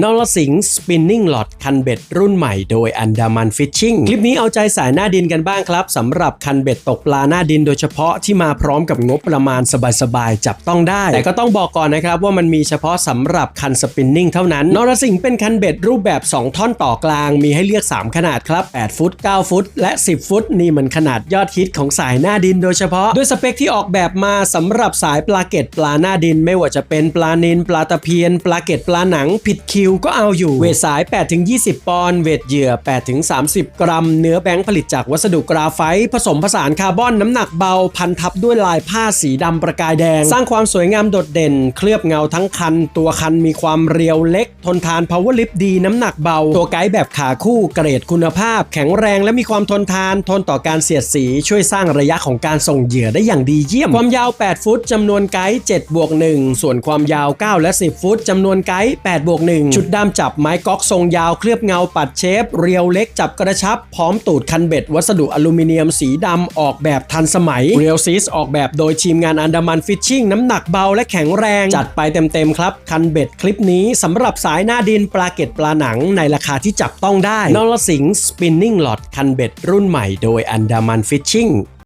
นรสิงห์สปินนิ่งหลอดคันเบ็ดรุ่นใหม่โดยอันดามันฟิชชิ่งคลิปนี้เอาใจสายหน้าดินกันบ้างครับสำหรับคันเบ็ดตกปลาหน้าดินโดยเฉพาะที่มาพร้อมกับงบประมาณสบายๆจับต้องได้ แต่ก็ต้องบอกก่อนนะครับว่ามันมีเฉพาะสำหรับคันสปินนิ่งเท่านั้นนรสิงห์เป็นคันเบ็ดรูปแบบ 2 ท่อนต่อกลาง มีให้เลือก 3 ขนาดครับ 8 ฟุต 9 ฟุต และ 10 ฟุต นี่มันขนาดยอดฮิตของสายหน้าดินโดยเฉพาะด้วยสเปคที่ออกแบบมาสำหรับสายปลาเกตปลาหน้าดิน ไม่ว่าจะเป็นปลานินปลาตะเพียน ปลาเกตปลาหนังผิดคิิวก็เอาอยู่ เวทสาย 8-20 ปอนด์ เวทเหยื่อ 8-30 กรัม เนื้อแบงค์ผลิตจากวัสดุกราไฟต์ผสมผสานคาร์บอนน้ำหนักเบา พันทับด้วยลายผ้าสีดำประกายแดง สร้างความสวยงามโดดเด่น เคลือบเงาทั้งคัน ตัวคันมีความเรียวเล็ก ทนทาน power lift ดี น้ำหนักเบา ตัวไกด์แบบขาคู่ เกรดคุณภาพ แข็งแรงและมีความทนทาน ทนต่อการเสียดสี ช่วยสร้างระยะของการส่งเหยื่อได้อย่างดีเยี่ยม ความยาว 8 ฟุตจำนวนไกด์7บวก1ส่วนความยาว 9 และ 10 ฟุตจำนวนไกด์8บวก1ชุดด้ามจับไม้ก๊อกทรงยาวเคลือบเงาปัดเชฟ เรียวเล็กจับกระชับ พร้อมตูดคันเบ็ด วัสดุอลูมิเนียมสีดำออกแบบทันสมัยเรียวซิสออกแบบโดยทีมงานอันดามันฟิชชิ่งน้ำหนักเบาและแข็งแรง จัดไปเต็มๆครับ คันเบ็ดคลิปนี้สำหรับสายหน้าดินปลาเก็ตปลาหนังในราคาที่จับต้องได้นรสิงห์สปินนิ่งหลอดคันเบ็ดรุ่นใหม่โดยอันดามันฟิชชิ่ง